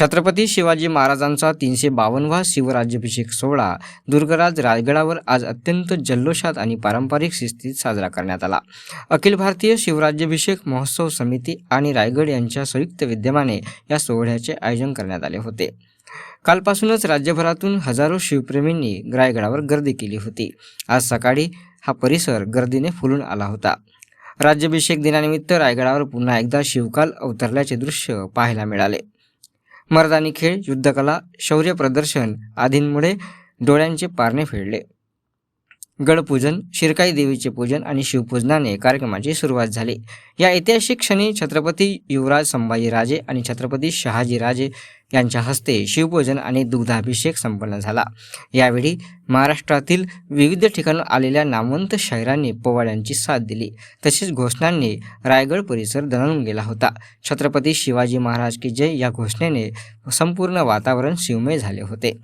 छत्रपती शिवाजी महाराजांचा तीनशे बावनवा शिवराज्याभिषेक सोहळा दुर्गराज रायगडावर आज अत्यंत जल्लोषात आणि पारंपरिक शिस्तीत साजरा करण्यात आला. अखिल भारतीय शिवराज्याभिषेक महोत्सव समिती आणि रायगड यांच्या संयुक्त विद्यमाने या सोहळ्याचे आयोजन करण्यात आले होते. कालपासूनच राज्यभरातून हजारो शिवप्रेमींनी रायगडावर गर्दी केली होती. आज सकाळी हा परिसर गर्दीने फुलून आला होता. राज्याभिषेक दिनानिमित्त रायगडावर पुन्हा एकदा शिवकाल अवतरल्याचे दृश्य पाहायला मिळाले. मर्दानी खेळ युद्धकला शौर्य प्रदर्शन आदींमुळे डोळ्यांचे पारणे फेडले. गडपूजन शिरकाई देवीचे पूजन आणि शिवपूजनाने कार्यक्रमाची सुरुवात झाली. या ऐतिहासिक क्षणी छत्रपती युवराज संभाजीराजे आणि छत्रपती शहाजीराजे यांच्या हस्ते शिवपूजन आणि दुग्धाभिषेक संपन्न झाला. यावेळी महाराष्ट्रातील विविध ठिकाणून आलेल्या नामवंत शहरांनी पोवाड्यांची साथ दिली. तसेच घोषणांनी रायगड परिसर दणाणून गेला होता. छत्रपती शिवाजी महाराज की जय या घोषणेने संपूर्ण वातावरण शिवमय झाले होते.